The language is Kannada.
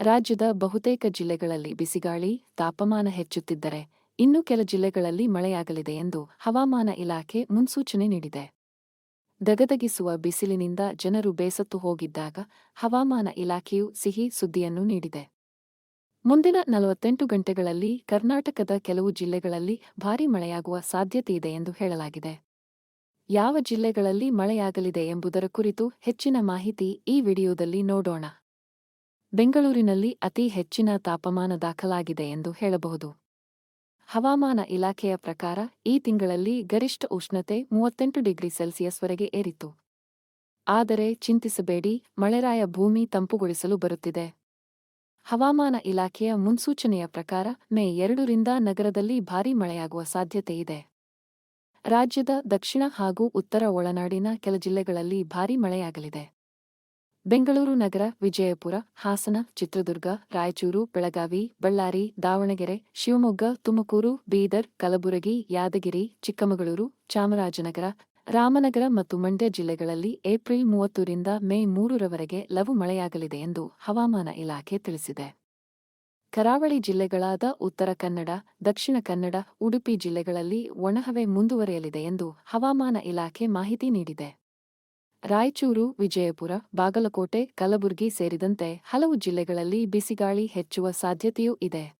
ರಾಜ್ಯದ ಬಹುತೇಕ ಜಿಲ್ಲೆಗಳಲ್ಲಿ ಬಿಸಿಗಾಳಿ, ತಾಪಮಾನ ಹೆಚ್ಚುತ್ತಿದ್ದರೆ ಇನ್ನು ಕೆಲ ಜಿಲ್ಲೆಗಳಲ್ಲಿ ಮಳೆಯಾಗಲಿದೆ ಎಂದು ಹವಾಮಾನ ಇಲಾಖೆ ಮುನ್ಸೂಚನೆ ನೀಡಿದೆ. ದಗದಗಿಸುವ ಬಿಸಿಲಿನಿಂದ ಜನರು ಬೇಸತ್ತು ಹೋಗಿದ್ದಾಗ ಹವಾಮಾನ ಇಲಾಖೆಯು ಸಿಹಿ ಸುದ್ದಿಯನ್ನು ನೀಡಿದೆ. ಮುಂದಿನ ನಲವತ್ತೆಂಟು ಗಂಟೆಗಳಲ್ಲಿ ಕರ್ನಾಟಕದ ಕೆಲವು ಜಿಲ್ಲೆಗಳಲ್ಲಿ ಭಾರೀ ಮಳೆಯಾಗುವ ಸಾಧ್ಯತೆಯಿದೆ ಎಂದು ಹೇಳಲಾಗಿದೆ. ಯಾವ ಜಿಲ್ಲೆಗಳಲ್ಲಿ ಮಳೆಯಾಗಲಿದೆ ಎಂಬುದರ ಕುರಿತು ಹೆಚ್ಚಿನ ಮಾಹಿತಿ ಈ ವಿಡಿಯೋದಲ್ಲಿ ನೋಡೋಣ. ಬೆಂಗಳೂರಿನಲ್ಲಿ ಅತಿ ಹೆಚ್ಚಿನ ತಾಪಮಾನ ದಾಖಲಾಗಿದೆ ಎಂದು ಹೇಳಬಹುದು. ಹವಾಮಾನ ಇಲಾಖೆಯ ಪ್ರಕಾರ ಈ ತಿಂಗಳಲ್ಲಿ ಗರಿಷ್ಠ ಉಷ್ಣತೆ ಮೂವತ್ತೆಂಟು ಡಿಗ್ರಿ ಸೆಲ್ಸಿಯಸ್ವರೆಗೆ ಏರಿತು ಆದರೆ ಚಿಂತಿಸಬೇಡಿ, ಮಳೆರಾಯ ಭೂಮಿ ತಂಪುಗೊಳಿಸಲು ಬರುತ್ತಿದೆ. ಹವಾಮಾನ ಇಲಾಖೆಯ ಮುನ್ಸೂಚನೆಯ ಪ್ರಕಾರ ಮೇ ಎರಡರಿಂದ ನಗರದಲ್ಲಿ ಭಾರೀ ಮಳೆಯಾಗುವ ಸಾಧ್ಯತೆಯಿದೆ ರಾಜ್ಯದ ದಕ್ಷಿಣ ಹಾಗೂ ಉತ್ತರ ಒಳನಾಡಿನ ಕೆಲ ಜಿಲ್ಲೆಗಳಲ್ಲಿ ಭಾರೀ ಮಳೆಯಾಗಲಿದೆ. ಬೆಂಗಳೂರು ನಗರ, ವಿಜಯಪುರ, ಹಾಸನ, ಚಿತ್ರದುರ್ಗ, ರಾಯಚೂರು, ಬೆಳಗಾವಿ, ಬಳ್ಳಾರಿ, ದಾವಣಗೆರೆ, ಶಿವಮೊಗ್ಗ, ತುಮಕೂರು, ಬೀದರ್, ಕಲಬುರಗಿ, ಯಾದಗಿರಿ, ಚಿಕ್ಕಮಗಳೂರು, ಚಾಮರಾಜನಗರ, ರಾಮನಗರ ಮತ್ತು ಮಂಡ್ಯ ಜಿಲ್ಲೆಗಳಲ್ಲಿ ಏಪ್ರಿಲ್ ಮೂವತ್ತರಿಂದ ಮೇ ಮೂರರವರೆಗೆ ಲವು ಮಳೆಯಾಗಲಿದೆ ಎಂದು ಹವಾಮಾನ ಇಲಾಖೆ ತಿಳಿಸಿದೆ. ಕರಾವಳಿ ಜಿಲ್ಲೆಗಳಾದ ಉತ್ತರ ಕನ್ನಡ, ದಕ್ಷಿಣ ಕನ್ನಡ, ಉಡುಪಿ ಜಿಲ್ಲೆಗಳಲ್ಲಿ ಒಣಹವೆ ಮುಂದುವರೆಯಲಿದೆ ಎಂದು ಹವಾಮಾನ ಇಲಾಖೆ ಮಾಹಿತಿ ನೀಡಿದೆ. ರಾಯಚೂರು ವಿಜಯಪುರ ಬಾಗಲಕೋಟೆ ಕಲಬುರಗಿ ಸೇರಿದಂತೆ ಹಲವು ಜಿಲ್ಲೆಗಳಲ್ಲಿ ಬಿಸಿಗಾಳಿ ಹೆಚ್ಚುವ ಸಾಧ್ಯತೆಯೂ ಇದೆ.